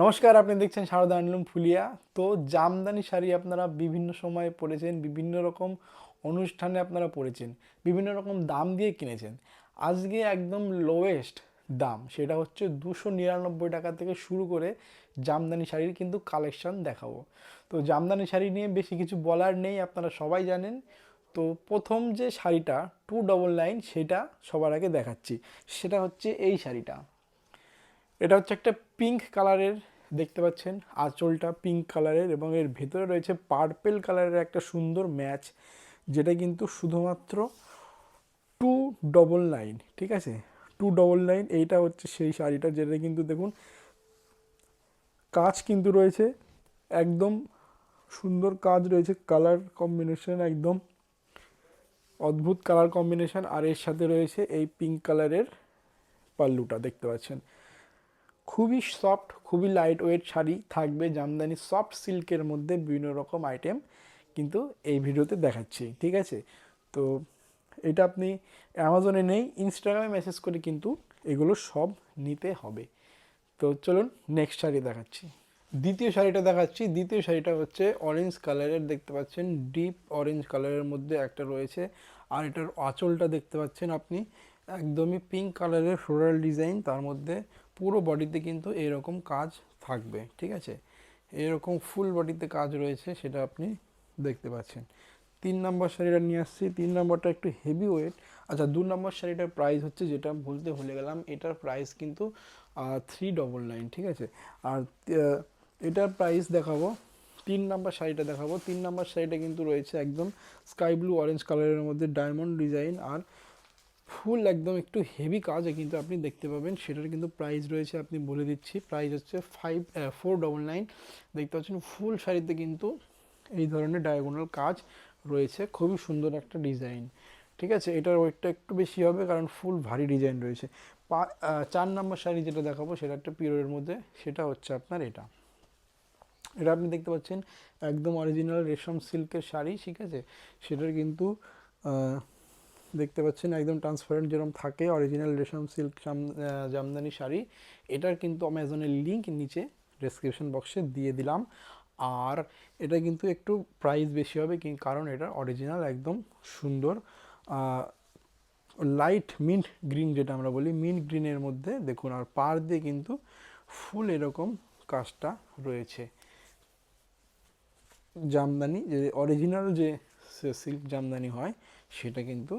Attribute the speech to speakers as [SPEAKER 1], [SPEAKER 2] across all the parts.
[SPEAKER 1] নমস্কার, আপনি দেখছেন শারদা আনলুম ফুলিয়া। তো জামদানি শাড়ি আপনারা বিভিন্ন সময়ে পরেছেন, বিভিন্ন রকম অনুষ্ঠানে আপনারা পরেছেন, বিভিন্ন রকম দাম দিয়ে কিনেছেন। আজকে একদম লোয়েস্ট দাম, সেটা হচ্ছে দুশো নিরানব্বই টাকা থেকে শুরু করে জামদানি শাড়ির কিন্তু কালেকশন দেখাবো। তো জামদানি শাড়ি নিয়ে বেশি কিছু বলার নেই, আপনারা সবাই জানেন। তো প্রথম যে শাড়িটা টু ডবল নাইন সেটা সবার আগে দেখাচ্ছি। সেটা হচ্ছে এই শাড়িটা। এটা হচ্ছে একটা পিঙ্ক কালারের দেখতে পাচ্ছেন, আঁচলটা পিঙ্ক কালারের এবং এর ভেতরে রয়েছে পার্পেল কালারের একটা সুন্দর ম্যাচ, যেটা কিন্তু শুধুমাত্র টু ডবল নাইন ঠিক আছে? টু ডবল নাইন এইটা হচ্ছে সেই শাড়িটা, যেটা কিন্তু দেখুন, কাজ কিন্তু রয়েছে, একদম সুন্দর কাজ রয়েছে কালার কম্বিনেশন একদম অদ্ভুত কালার কম্বিনেশন আর এর সাথে রয়েছে এই পিঙ্ক কালারের পাল্লুটা, দেখতে পাচ্ছেন। খুবই সফট, খুবই লাইট ওয়েট শাড়ি থাকবে জামদানি সফট সিল্কের মধ্যে বিভিন্ন রকম আইটেম কিন্তু এই ভিডিওতে দেখাচ্ছি, ঠিক আছে? তো এটা আপনি অ্যামাজনে নেই ইনস্টাগ্রামে মেসেজ করে কিন্তু এগুলো সব নিতে হবে। তো চলুন নেক্সট শাড়ি দেখাচ্ছি। দ্বিতীয় শাড়িটা দেখাচ্ছি, দ্বিতীয় শাড়িটা হচ্ছে অরেঞ্জ কালারের দেখতে পাচ্ছেন? ডিপ অরেঞ্জ কালারের মধ্যে একটা রয়েছে। আর এটার আঁচলটা দেখতে পাচ্ছেন আপনি, একদমই পিঙ্ক কালারের ফ্লোরাল ডিজাইন তার মধ্যে পুরো বডিতে কিন্তু এরকম কাজ থাকবে, ঠিক আছে? এরকম ফুল বডিতে কাজ রয়েছে সেটা আপনি দেখতে পাচ্ছেন। তিন নম্বর শাড়িটা নিয়ে আসছি, তিন নম্বরটা একটু হেভি ওয়েট আচ্ছা দু নম্বর শাড়িটার প্রাইস হচ্ছে যেটা বলতে ভুলে গেলাম, এটার প্রাইস কিন্তু থ্রি ডবল নাইন ঠিক আছে? আর এটার প্রাইস দেখাবো। তিন নাম্বার শাড়িটা দেখাবো। তিন নাম্বার শাড়িটা কিন্তু রয়েছে একদম স্কাই ব্লু অরেঞ্জ কালারের মধ্যে ডায়মন্ড ডিজাইন আর ফুল একদম একটু হেভি কাজে কিন্তু আপনি দেখতে পাবেন। সেটার কিন্তু প্রাইস রয়েছে, আপনি বলে দিচ্ছি প্রাইস হচ্ছে ফাইভ ফোর ডবল নাইন দেখতে পাচ্ছেন ফুল শাড়িতে কিন্তু এই ধরনের ডায়াগোনাল কাজ রয়েছে, খুবই সুন্দর একটা ডিজাইন ঠিক আছে? এটার ওয়েটটা একটু বেশি হবে কারণ ফুল ভারী ডিজাইন রয়েছে। পা- চার নম্বর শাড়ি যেটা দেখাবো, সেটা একটা পিওরের মধ্যে, সেটা হচ্ছে আপনার এটা। এটা আপনি দেখতে পাচ্ছেন, একদম অরিজিনাল রেশম সিল্কের শাড়ি, ঠিক আছে? সেটার কিন্তু দেখতে পাচ্ছেন একদম ট্রান্সপারেন্ট যেরকম থাকে অরিজিনাল রেশম সিল্ক জামদানি শাড়ি, এটার কিন্তু অ্যামাজনের লিঙ্ক নিচে ডেসক্রিপশন বক্সে দিয়ে দিলাম। আর এটা কিন্তু একটু প্রাইস বেশি হবে কারণ এটা অরিজিনাল একদম সুন্দর লাইট মিন্ট গ্রিন যেটা আমরা বলি মিন্ট গ্রিনের মধ্যে দেখুন, আর পার দিয়ে কিন্তু ফুল এরকম কাজটা রয়েছে। জামদানি, যে অরিজিনাল যে সিল্ক জামদানি হয়, সেটা কিন্তু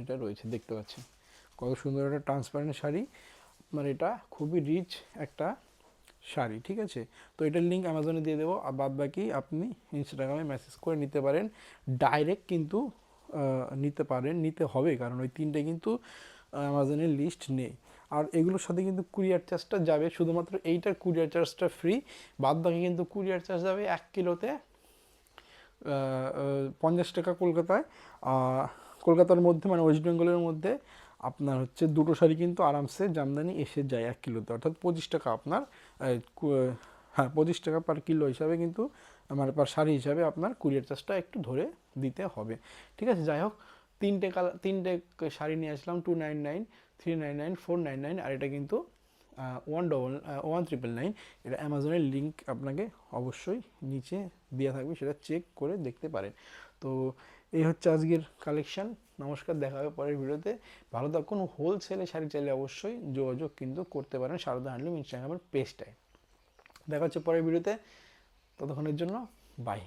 [SPEAKER 1] এটা রয়েছে, দেখতে পাচ্ছেন। কত সুন্দর একটা ট্রান্সপারেন্ট শাড়ি। মানে এটা খুবই রিচ একটা শাড়ি, ঠিক আছে? তো এটার লিঙ্ক অ্যামাজনে দিয়ে দেবো। আর বাদ বাকি আপনি ইনস্টাগ্রামে মেসেজ করে নিতে পারেন। ডাইরেক্ট কিন্তু নিতে পারেন, নিতে হবে, কারণ ওই তিনটে কিন্তু অ্যামাজনের লিস্ট নেই। আর এগুলোর সাথে কিন্তু কুরিয়ার চার্জটা যাবে, শুধুমাত্র এইটার কুরিয়ার চার্জটা ফ্রি বাদ বাকি কিন্তু কুরিয়ার চার্জ যাবে এক কিলোতে পঞ্চাশ টাকা কলকাতায়। কলকাতার মধ্যে মানে ওয়েস্ট বেঙ্গলের মধ্যে আপনার হচ্ছে দুটো শাড়ি কিন্তু আরামসে জামদানি এসে যায় এক কিলোতে। অর্থাৎ পঁচিশ টাকা আপনার হ্যাঁ পঁচিশ টাকা পার কিলো হিসাবে কিন্তু মানে পার শাড়ি হিসাবে আপনার কুরিয়ার চার্জটা একটু ধরে দিতে হবে। ঠিক আছে, যাই হোক, তিনটে কালার, তিনটে শাড়ি নিয়ে আসলাম two nine nine three nine nine four nine nine আর এটা কিন্তু one double one triple nine এটা অ্যামাজনের লিঙ্ক আপনাকে অবশ্যই নিচে দেওয়া থাকবে, সেটা চেক করে দেখতে পারেন। তো এই হচ্ছে আজকের কালেকশান নমস্কার, দেখা হবে পরের ভিডিওতে। ভালো থাকুন হোলসেলে শাড়ি চাইলে অবশ্যই যোগাযোগ কিন্তু করতে পারেন সারদা হ্যান্ডলুম ইনস্টাগ্রামের পেজটায় দেখা হচ্ছে পরের ভিডিওতে, ততক্ষণের জন্য বাই